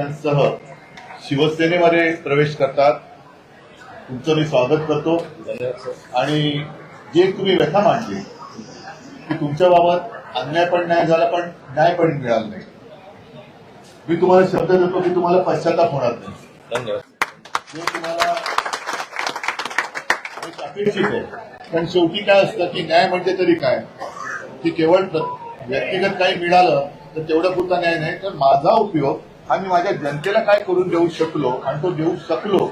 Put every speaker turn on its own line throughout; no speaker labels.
कार्यकर्त्यांसह शिवसेनेमध्ये प्रवेश करतात. तुमचं मी स्वागत करतो. आणि जे तुम्ही व्यथा मांडली की तुमच्या बाबत अन्याय पण नाही झाला पण न्याय पण मिळाला नाही. मी तुम्हाला शब्द देतो की तुम्हाला पश्चाताप होणार नाही.
धन्यवाद.
तुम्हाला एक अपेक्षित आहे. पण शेवटी काय असतं की न्याय म्हणजे तरी काय? की केवळ व्यक्तिगत काही मिळालं तर तेवढं पुरता न्याय नाही. तर माझा उपयोग हा मी माझ्या जनतेला काय करून देऊ शकलो आणि तो देऊ शकलो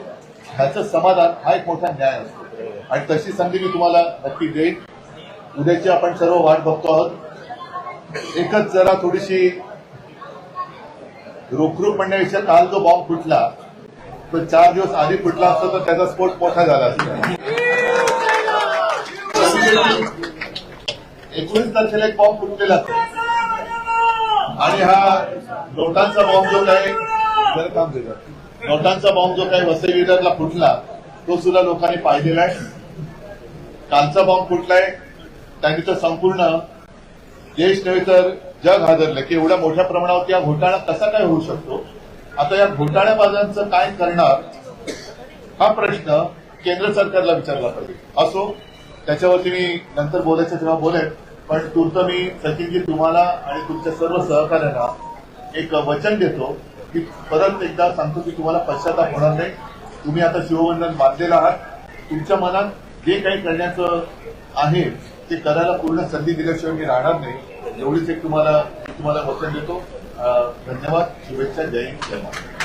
ह्याचं समाधान हा एक मोठा न्याय असतो. आणि तशी संधी मी तुम्हाला नक्की देईन. उद्याची आपण सर्व वाट बघतो आहोत. एकच जरा थोडीशी रोखरूप म्हणण्यापेक्षा काल जो बॉम्ब फुटला तो चार दिवस आधी फुटला असतो तर त्याचा स्फोट मोठा झाला असतो. एकोणीस तारखेला एक बॉम्ब फुटलेला असतो. आणि हा नोटांचा बॉम्ब जो काही काम नोटांचा बॉम्ब जो काही वसई विदरला फुटला तो सुद्धा लोकांनी पाहिलेला आहे. कालचा बॉम्ब फुटलाय त्यांनी तर संपूर्ण देश नव्हे तर जग हादरलं. की एवढ्या मोठ्या प्रमाणावर या घोटाळा कसा काय होऊ शकतो? आता या घोटाळ्याबाजांचं काय करणार? हा प्रश्न केंद्र सरकारला विचारला पाहिजे. असो त्याच्यावरती मी नंतर बोलायचं तेव्हा बोलेन पण तूर्त मी सचिनजी तुम्हाला आणि तुमच्या सर्व सहकार्यांना एक वचन देतो की परत एकदा सांगतो की तुम्हाला पश्चाताप होणार नाही. तुम्ही आता शिवबंधन बांधलेलं आहात. तुमच्या मनात जे काही करण्याचं आहे ते करायला पूर्ण संधी दिल्याशिवाय मी राहणार नाही. एवढीच एक तुम्हाला तुम्हाला वचन देतो. धन्यवाद. शुभेच्छा. जय हिंद. जय महाराष्ट्र.